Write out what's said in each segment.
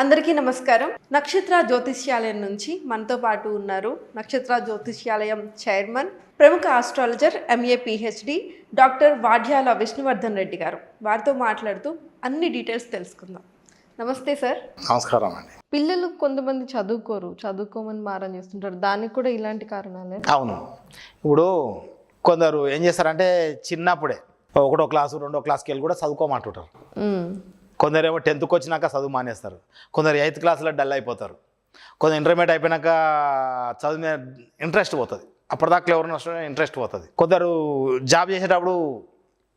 అందరికీ నమస్కారం. నక్షత్ర జ్యోతిష్యాలయం నుంచి మనతో పాటు ఉన్నారు నక్షత్ర జ్యోతిష్యాలయం చైర్మన్ ప్రముఖ astrologer MA PhD doctor Vadyala Vishnuvardhan Reddy గారు. వారితో మాట్లాడుతూ అన్ని డీటెయిల్స్ తెలుసుకుందాం. నమస్తే సార్. నమస్కారం అండి. పిల్లలు కొంతమంది చదువుకోరు చదువుకోమని మారం చేస్తుంటారు. దానికి కూడా ఇలాంటి కారణాలే? అవును. ఇప్పుడు కొందరు ఏం చేస్తారంటే చిన్నప్పుడే ఒకటో క్లాసు రెండో క్లాస్కి వెళ్ళి కూడా చదువుకోమంటుంటారు. కొందరేమో టెన్త్కి వచ్చినాక చదువు మానేస్తారు. కొందరు ఎయిత్ క్లాస్లో డల్ అయిపోతారు. కొందరు ఇంటర్మీడియట్ అయిపోయినాక చదువు మీద ఇంట్రెస్ట్ పోతుంది. అప్పటిదాకా ఎవరు ఇంట్రెస్ట్ పోతుంది. కొందరు జాబ్ చేసేటప్పుడు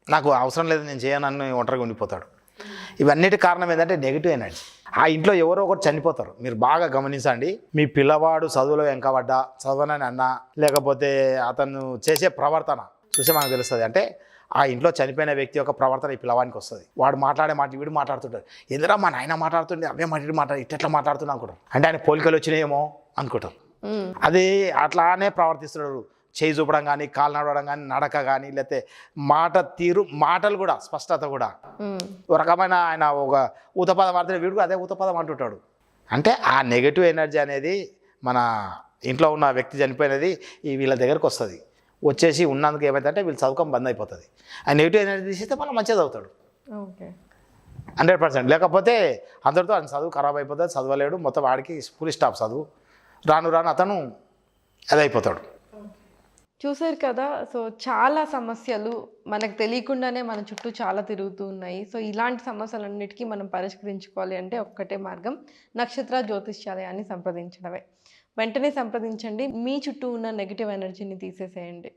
నాకు అవసరం లేదు నేను చేయనని ఒంటరిగా ఉండిపోతాడు. ఇవన్నిటి కారణం ఏంటంటే నెగిటివ్ ఎనర్జీ ఆ ఇంట్లో ఎవరో ఒకరు చనిపోతారు. మీరు బాగా గమనించండి. మీ పిల్లవాడు చదువులో వెంకబడ్డా చదవనని అన్నా లేకపోతే అతను చేసే ప్రవర్తన చూస్తే మనకు తెలుస్తుంది. అంటే ఆ ఇంట్లో చనిపోయిన వ్యక్తి యొక్క ప్రవర్తన ఈ పిల్లవానికి వస్తుంది. వాడు మాట్లాడే మాట వీడు మాట్లాడుతుంటాడు. ఎందురా మా నాయన మాట్లాడుతుండే అవే మాట వీడు మాట్లాడి ఇట్లా మాట్లాడుతున్నా అనుకుంటారు. అంటే ఆయన పోలికలు వచ్చినాయేమో అనుకుంటారు. అది అట్లానే ప్రవర్తిస్తున్నాడు. చేయి చూపడం కానీ కాలు నడవడం కానీ నడక కానీ లేకపోతే మాట తీరు మాటలు కూడా స్పష్టత కూడా. ఒక రకమైన ఆయన ఒక ఊతపదం వాడితే వీడు కూడా అదే ఊతపదం అంటుంటాడు. అంటే ఆ నెగటివ్ ఎనర్జీ అనేది మన ఇంట్లో ఉన్న వ్యక్తి చనిపోయినది ఈ వీళ్ళ దగ్గరకు వస్తుంది. వచ్చేసి ఉన్నందుకు ఏమైందంటే వీళ్ళు చదువుకోం బంద్ అయిపోతుంది. ఆ నెగిటివ్ ఎనర్జీ తీసేస్తే మళ్ళీ మంచిగా చదువుతాడు. ఓకే. Hundred percent. లేకపోతే అందరితో ఆయన చదువు ఖరాబ్ అయిపోతుంది చదవలేడు మొత్తం వాడికి ఫుల్ స్టాప్ చదువు. రాను రాను అతను అదైపోతాడు. చూసారు కదా? సో చాలా సమస్యలు మనకు తెలియకుండానే మన చుట్టూ చాలా తిరుగుతూ ఉన్నాయి. సో ఇలాంటి సమస్యలన్నిటికీ మనం పరిష్కరించుకోవాలి అంటే ఒక్కటే మార్గం నక్షత్ర జ్యోతిష్యాలయాన్ని సంప్రదించడమే. వెంటనే సంప్రదించండి. మీ చుట్టూ ఉన్న నెగిటివ్ ఎనర్జీని తీసేసేయండి.